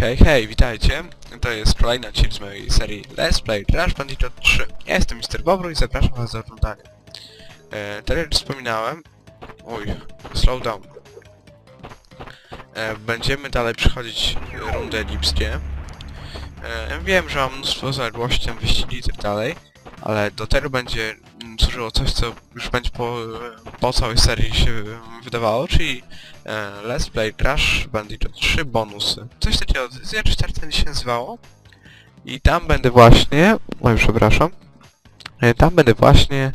hej, hej, witajcie. To jest kolejny odcinek z mojej serii Let's Play Crash Bandicoot 3. Ja jestem Mr. Bobru i zapraszam was do oglądania. E, tak jak wspominałem... Oj, slow down. E, będziemy dalej przechodzić rundy elipskie. E, wiem, że mam mnóstwo zaległości, tam wyścigi i tak dalej, ale do tego będzie służyło coś, co już będzie po, po całej serii się wydawało, czyli e, Let's Play Crash Bandicoot 3 bonusy. Coś takiego, z jakiejś tak się nazywało. I tam będę właśnie... Oj, przepraszam. E, tam będę właśnie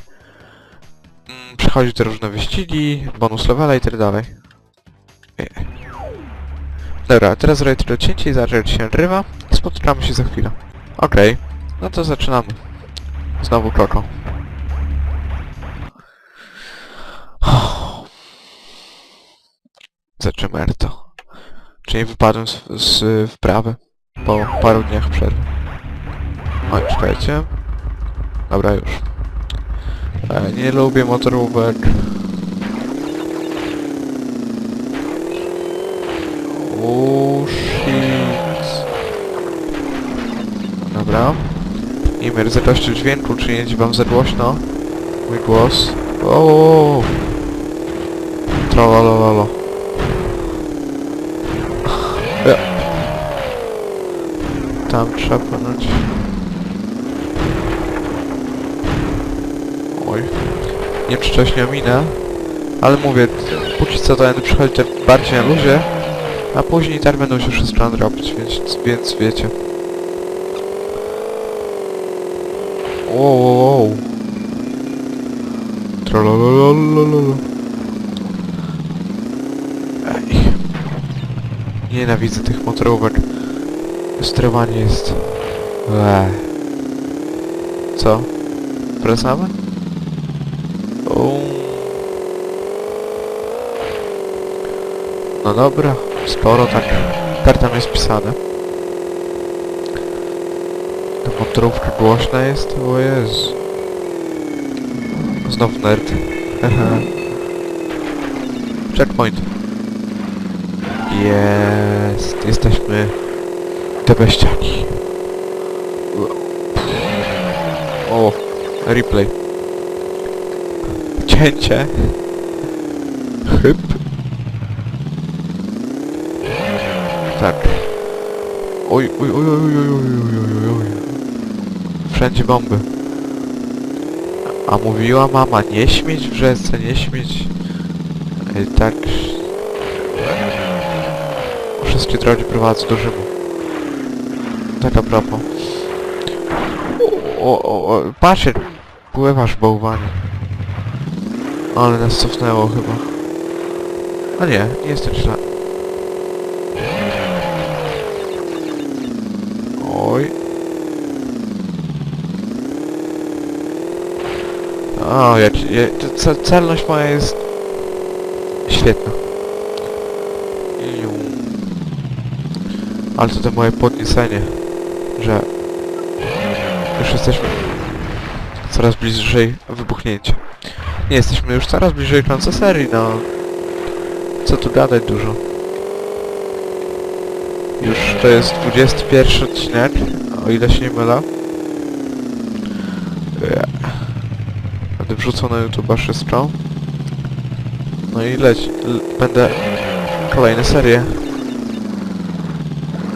mm, przechodził te różne wyścigi, bonus levela i tak dalej. E. Dobra, teraz zrobię tylko cięcie i zacząć się nagrywa. Spotykamy się za chwilę. Okej, no to zaczynamy. Znowu Koko. Zaczynamy to. Czyli wypadłem z, z wprawy po paru dniach przerwy. Oj, czekajcie. Dobra, już. E, nie lubię motorówek. Oh shit. Dobra. Imer, zakościł dźwięku, czy nie wam za głośno? Mój głos. O. Trollololo. Ja. Tam trzeba płynąć. Oj. Nie wiem czy coś nie ominę. Ale mówię, póki co to będę przychodzić bardziej na luzie. A później tak będą się wszystko nadrobić, więc, więc wiecie. Wow, wow. Trololololololo. Ej. Nienawidzę tych motorówek. Sterowanie jest... Eee. Co? Wracamy? O. No dobra, sporo tak. Tam jest pisane. Motorówka głośna jest? O Jezu. Znów nerd. Checkpoint. Jest. Jesteśmy te beściaki. O, replay. Cięcie. Chyb. Tak. Oj, oj, oj, oj, oj, oj, oj, oj, oj. Wszędzie bomby. A mówiła mama, nie śmieć w rzece, nie śmieć. I tak... Wszystkie drogi prowadzą do Rzymu. Tak a propos. O, o, o, patrzcie! Pływasz bałwanie. Ale nas cofnęło chyba. A nie, nie jest tak źle. Oj. O, to ce- celność moja jest świetna. Ale to to moje podniecenie, że już jesteśmy coraz bliżej wybuchnięcia. Nie jesteśmy już coraz bliżej końca serii, no. Co tu gadać dużo. Już to jest 21 odcinek, o ile się nie mylę. Będę wrzucał na YouTube wszystko. No i leć, będę kolejne serie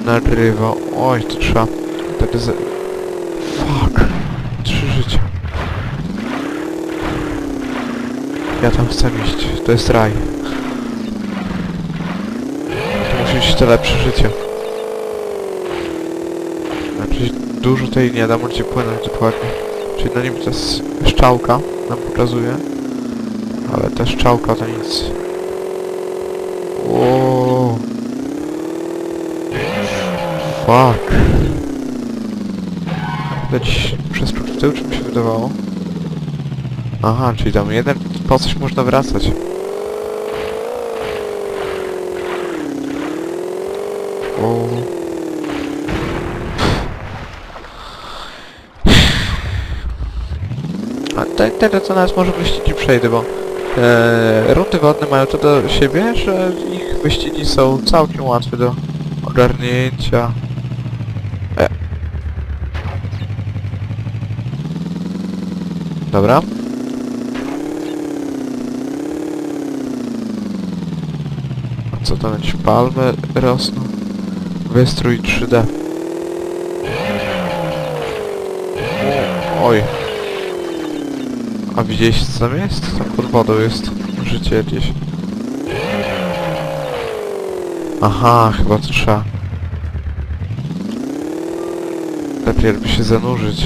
nagrywał. Oj, to trzeba. Tak z... Fuck. Trzy życia. Ja tam chcę iść. To jest raj. To musi być to lepsze życie. Znaczy dużo tej nie da, możecie płynąć dokładnie. Czyli na nim to jest szczałka, nam pokazuje. Ale ta szczałka to nic. O. Fuck. Leć przeskocz w tył, czy mi się wydawało? Aha, czyli tam jeden po coś można wracać. O. A te, teraz to nas może wyścigi przejdę, bo e, wodne mają to do siebie, że ich wyścigi są całkiem łatwe do ogarnięcia. E. Dobra. A co tam jakieś palmy rosną? Wystrój 3D. Oj. A widzieliście co tam jest? Tam pod wodą jest życie jakieś. Aha, chyba to trzeba. Lepiej by się zanurzyć.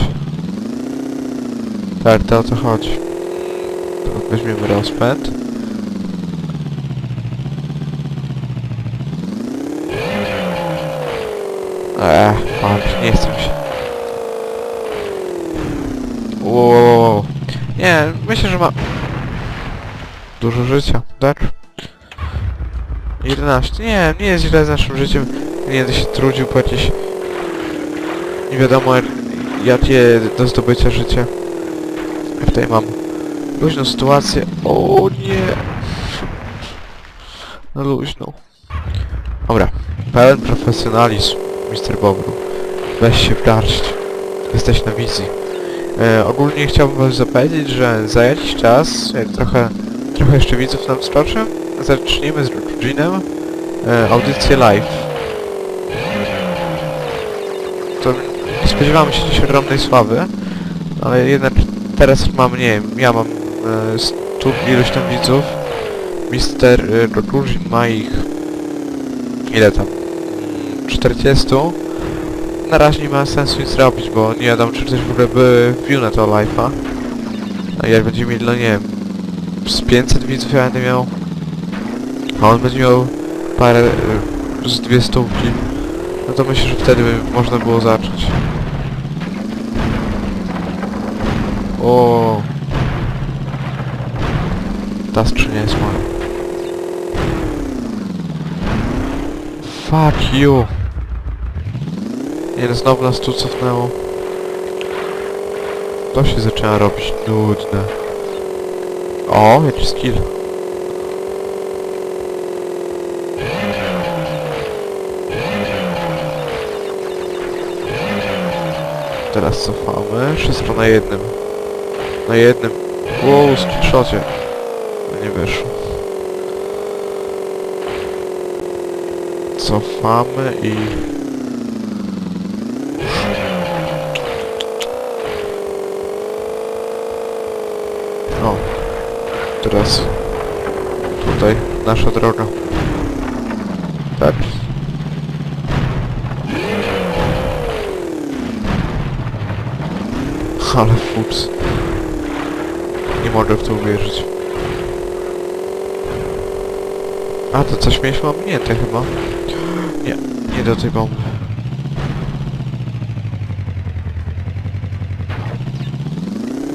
Tak, to o to chodzi. To weźmiemy rozpęd. Eee, mam, nie chcę się. Wow. Nie, myślę, że ma... Dużo życia, tak? 11. Nie, nie jest źle z naszym życiem. Nie będę się trudził po jakieś... Nie wiadomo jak- jakie do zdobycia życia. Ja tutaj mam luźną sytuację. O nie! No luźną. Dobra. Pełen profesjonalizm, Mr. Bobru. Weź się w garść. Jesteś na wizji. E, ogólnie chciałbym was zapowiedzieć, że za jakiś czas, jak trochę, trochę jeszcze widzów nam skoczy, zaczniemy z Ginem e, audycję live. To nie spodziewamy się dziś ogromnej sławy, ale jednak teraz mam, nie wiem, ja mam e, stu iluś tam widzów. Mister e, ma ich... ile tam? Mm, 40. Na razie nie ma sensu nic robić, bo nie wiadomo czy ktoś w ogóle by wbił na to live'a. A jak będziemy mieli, no nie wiem, z 500 widzów ja będę miał, a on będzie miał parę, y, z dwie stówki, no to myślę, że wtedy by można było zacząć. O, Ta skrzynia jest moja. Fuck you! Nie, no znowu nas tu cofnęło. To się zaczyna robić nudne. O, jakiś skill. Teraz cofamy. Wszystko na jednym. Na jednym. Wow, skillshocie. No nie wyszło. Cofamy i... O. Teraz... Tutaj nasza droga. Tak. Ale fups. Nie mogę w to uwierzyć. A, to coś mieliśmy ominięte chyba. Nie, nie do tej bomby.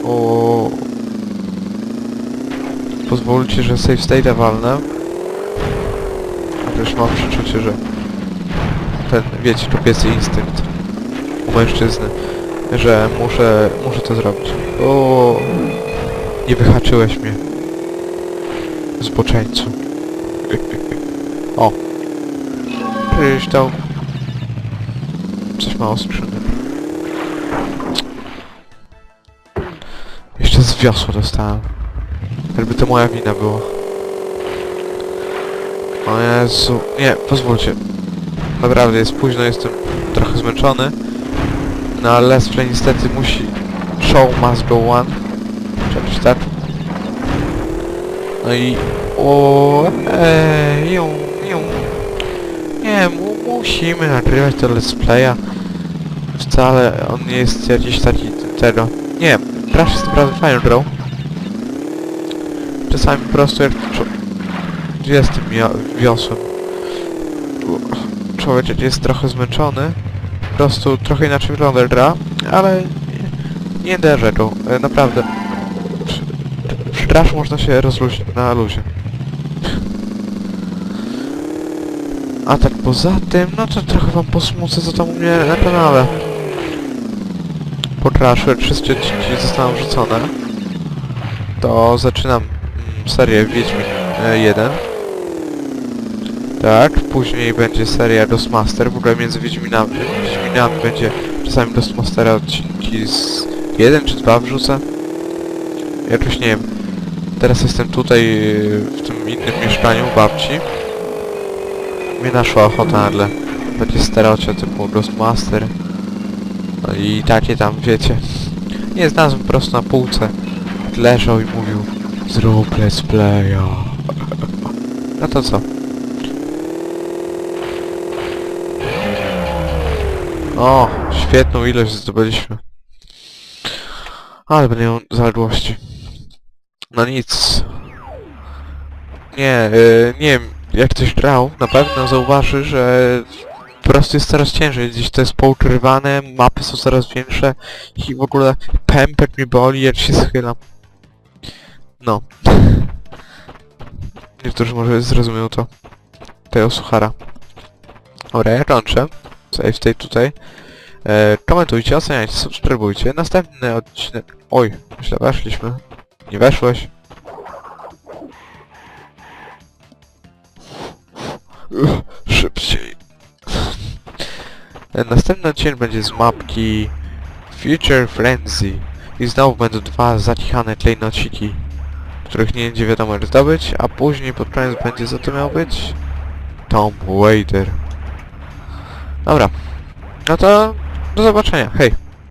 O. Pozwólcie, że save state walnę. Chociaż mam przeczucie, że ten, wiecie, kobiecy instynkt u mężczyzny, że muszę, muszę to zrobić. O, nie wyhaczyłeś mnie. Zboczeńcu. O. To... Coś mało skrzyny. Jeszcze z wiosła dostałem. Jakby to moja wina była. O Jezu. Nie, pozwólcie. Naprawdę jest późno, jestem trochę zmęczony. No ale Let's Play niestety musi... Show must go on. Cześć, tak? No i... O, eee, ją, ją. Nie, mu, musimy nagrywać to let's playa. Wcale on nie jest jakiś taki tego. Nie, Crash jest naprawdę fajną grą. Czasami po prostu jak czo- jest tym mio- wiosłem. Człowiek jest trochę zmęczony. Po prostu trochę inaczej wygląda gra, ale nie, go, e, naprawdę. Crash można się rozluźnić na luzie. A tak poza tym, no to trochę wam posmucę co tam u mnie na kanale. Po jak wszystkie odcinki zostaną wrzucone, to zaczynam serię Wiedźmin e, 1. Tak, później będzie seria Dustmaster, w ogóle między Wiedźminami, Wiedźminami będzie czasami Dustmastera odcinki z jeden czy dwa wrzucę. Jakoś nie wiem. Teraz jestem tutaj yy, w tym innym mieszkaniu babci. Mnie naszła ochota nagle. Będzie sterocie typu Dustmaster. No i takie tam, wiecie. Nie znalazłem po prostu na półce. Leżał i mówił Zrób let's playa. No to co? O, świetną ilość zdobyliśmy. Ale będę ją zaległości. No nic. Nie, yy, nie wiem, jak ktoś grał, na pewno zauważy, że po prostu jest coraz ciężej. Gdzieś to jest poukrywane, mapy są coraz większe i w ogóle pępek mnie boli, jak się schylam. No. Niektórzy może zrozumieją to. Tego suchara. Dobra, ja kończę. Save state tutaj. E, komentujcie, oceniajcie, subskrybujcie. Następny odcinek... Oj, źle weszliśmy. Nie weszłeś. Szybciej. E, Następny odcinek będzie z mapki Future Frenzy. I znowu będą dwa zacichane klejnociki, których nie będzie wiadomo jak zdobyć, a później pod koniec będzie co to miał być? Tom Wader. Dobra. No to do zobaczenia. Hej.